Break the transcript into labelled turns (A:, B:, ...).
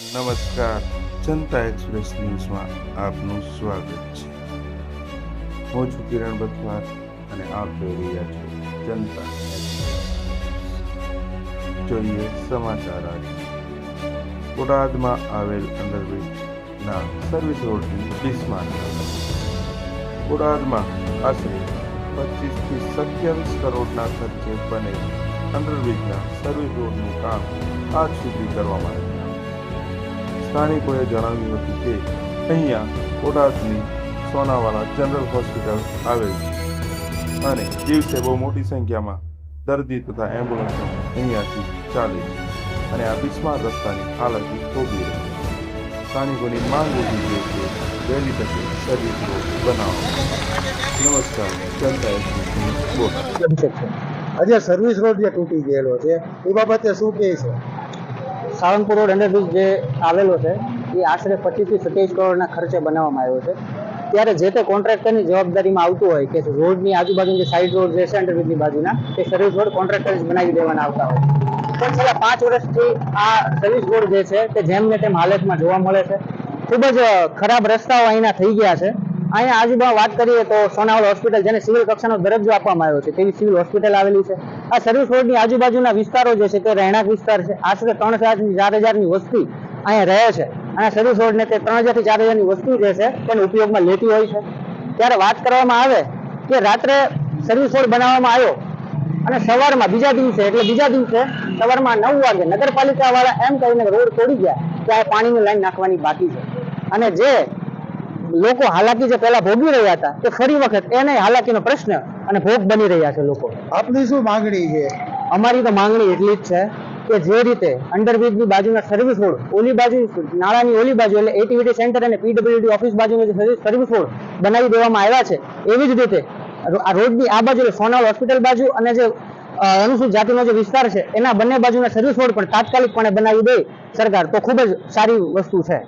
A: નમસ્કાર, જનતા એક્સપ્રેસ ન્યૂઝમાં આપનું સ્વાગત છે. હું છું કિરણ બથવાર અને આપ જોઈ રહ્યા છો જનતા જોઈએ સમાચાર આજે. બોટાદમાં આવેલ અંડરબ્રિજના સર્વિસ રોડની બિસ્માર બોટાદમાં આશરે પચીસથી સત્યાવીસ કરોડના ખર્ચે બનેલ અંડરબ્રિજના સર્વિસ રોડનું કામ આજ સુધી કરવામાં આવ્યું. સ્થાનિકોએ જણાવ્યું હતું કે અહીંયા બોટાદની સોનાવાલા જનરલ હોસ્પિટલ આવેલ છે. અને દિવસે બહુ મોટી સંખ્યામાં દર્દી તથા એમ્બ્યુલન્સો અહીંયાથી ચાલે છે. અને આ બિસ્માર રસ્તાની હાલત થોભી રહી સ્થાનિકોની માંગ ઊભી છે કે વહેલી તકે સર્વિસ રોડ બનાવો. નમસ્કાર જનતા
B: આજે સર્વિસ રોડ જે તૂટી ગયેલો છે, એ બાબતે શું કહે છે
C: સાળંગપુર રોડ અંડરબ્રિજ જે આવેલો છે, એ આશરે પચીસથી સત્યાવીસ કરોડના ખર્ચે બનાવવામાં આવ્યો છે. ત્યારે જે તે કોન્ટ્રાક્ટરની જવાબદારીમાં આવતું હોય કે રોડની આજુબાજુ જે સાઈડ રોડ જે છે અંડરબ્રિજની બાજુના, તે સર્વિસ રોડ કોન્ટ્રાક્ટર જ બનાવી દેવાના આવતા હોય. પણ છેલ્લા પાંચ વર્ષથી આ સર્વિસ રોડ જે છે, તે જેમ ને તેમ હાલતમાં જોવા મળે છે. ખૂબ જ ખરાબ રસ્તાઓ અહીંના થઈ ગયા છે. અહીંયા આજુબાજુ વાત કરીએ તો સોનાવલ હોસ્પિટલ જેને સિવિલ કક્ષાનો દરજ્જો આપવામાં આવ્યો છે તેવી સિવિલ હોસ્પિટલ આવેલી છે. આ સર્વિસ રોડની આજુબાજુના વિસ્તારો જે છે તે રહેણાંક વિસ્તાર છે. આશરે ત્રણ હજારથી ચાર હજારની વસ્તી અહીંયા રહે છે. અને સર્વિસ રોડને તે ત્રણ હજારથી ચાર હજારની વસ્તી જે છે તેને ઉપયોગમાં લેતી હોય છે. ત્યારે વાત કરવામાં આવે કે રાત્રે સર્વિસ રોડ બનાવવામાં આવ્યો અને સવારમાં બીજા દિવસે, એટલે બીજા દિવસે સવારમાં નવ વાગે નગરપાલિકા વાળા એમ કહીને રોડ તોડી ગયા કે આ પાણીની લાઈન નાખવાની બાકી છે. અને જે લોકો હાલાકી જે પહેલા ભોગવી રહ્યા હતા તે ફરી વખત એને હાલાકીનો પ્રશ્ન અને ભોગ બની રહ્યા છે લોકો.
B: આપની શું માંગણી છે?
C: અમારી તો માંગણી એટલી જ છે કે જે રીતે અંડરબ્રિજની બાજુના સર્વિસ રોડ ઓલી બાજુ નાળાની ઓલી બાજુ એટલે એટીવીટી સેન્ટર અને પીડબ્લ્યુડી ઓફિસ બાજુનો જે સર્વિસ- રોડ બનાવી દેવામાં આવ્યા છે એવી જ રીતે આ રોડની આ બાજુ સોનાલ હોસ્પિટલ બાજુ અને જે અનુસૂચિત જાતિનો જે વિસ્તાર છે એના બંને બાજુના સર્વિસ રોડ પણ તાત્કાલિકપણે બનાવી દે સરકાર. તો ખૂબ જ સારી વસ્તુ છે.